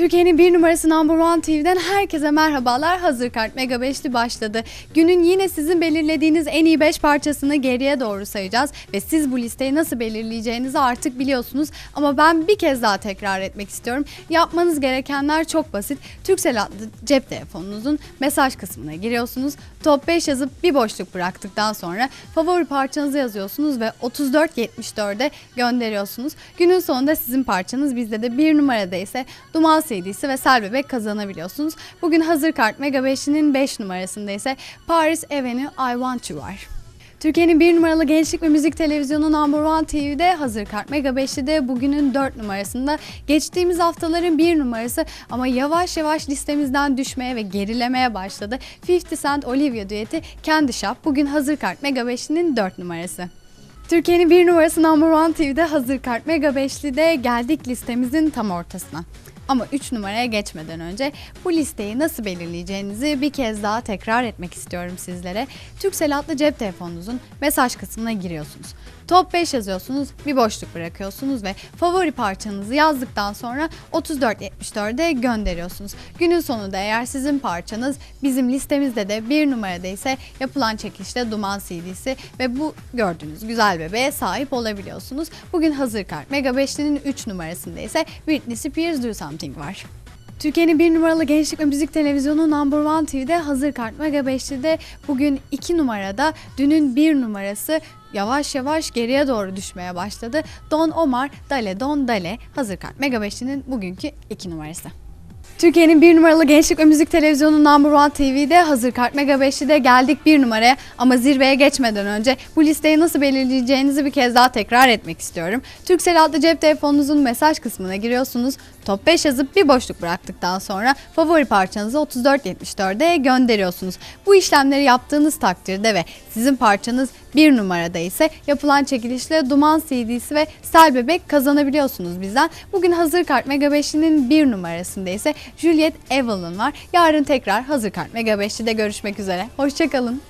Türkiye'nin bir numarası Number One TV'den herkese merhabalar. Hazır Kart Mega 5'li başladı. Günün yine sizin belirlediğiniz en iyi 5 parçasını geriye doğru sayacağız. Ve siz bu listeyi nasıl belirleyeceğinizi artık biliyorsunuz. Ama ben bir kez daha tekrar etmek istiyorum. Yapmanız gerekenler çok basit. Türksel adlı cep telefonunuzun mesaj kısmına giriyorsunuz. Top 5 yazıp bir boşluk bıraktıktan sonra favori parçanızı yazıyorsunuz ve 3474'e gönderiyorsunuz. Günün sonunda sizin parçanız bizde de bir numarada ise Duman CD'si ve Sel Bebek kazanabiliyorsunuz. Bugün hazır kart Mega 5'inin 5 numarasında ise Paris Avenue I Want You var. Türkiye'nin bir numaralı gençlik ve müzik televizyonu Number One TV'de hazır kart Mega 5'te bugünün 4 numarasında. Geçtiğimiz haftaların bir numarası ama yavaş yavaş listemizden düşmeye ve gerilemeye başladı. 50 Cent Olivia düeti Candy Shop bugün hazır kart Mega 5'inin 4 numarası. Türkiye'nin bir numarası Number One TV'de hazır kart Mega 5'li geldik listemizin tam ortasına. Ama 3 numaraya geçmeden önce bu listeyi nasıl belirleyeceğinizi bir kez daha tekrar etmek istiyorum sizlere. Türksel adlı cep telefonunuzun mesaj kısmına giriyorsunuz. Top 5 yazıyorsunuz, bir boşluk bırakıyorsunuz ve favori parçanızı yazdıktan sonra 3474'e gönderiyorsunuz. Günün sonunda eğer sizin parçanız bizim listemizde de bir numarada ise yapılan çekilişte Duman CD'si ve bu gördüğünüz güzel bebeğe sahip olabiliyorsunuz. Bugün hazır kart Mega 5'linin 3 numarasında ise Britney Spears Do Something var. Türkiye'nin bir numaralı gençlik ve müzik televizyonu Number One TV'de hazır kart Mega 5'te bugün 2 numarada dünün 1 numarası yavaş yavaş geriye doğru düşmeye başladı. Don Omar Dale Don Dale hazır kart Mega 5'inin bugünkü 2 numarası. Türkiye'nin bir numaralı gençlik ve müzik televizyonu Number One TV'de hazır kart Mega 5'de geldik bir numaraya ama zirveye geçmeden önce bu listeyi nasıl belirleyeceğinizi bir kez daha tekrar etmek istiyorum. Türksel adlı cep telefonunuzun mesaj kısmına giriyorsunuz. Top 5 yazıp bir boşluk bıraktıktan sonra favori parçanızı 3474'e gönderiyorsunuz. Bu işlemleri yaptığınız takdirde ve sizin parçanız bir numarada ise yapılan çekilişle Duman CD'si ve Sel Bebek kazanabiliyorsunuz bizden. Bugün hazır kart Mega 5'inin bir numarasında ise Juliet Evelyn var. Yarın tekrar hazır kart Mega 5'te görüşmek üzere. Hoşçakalın.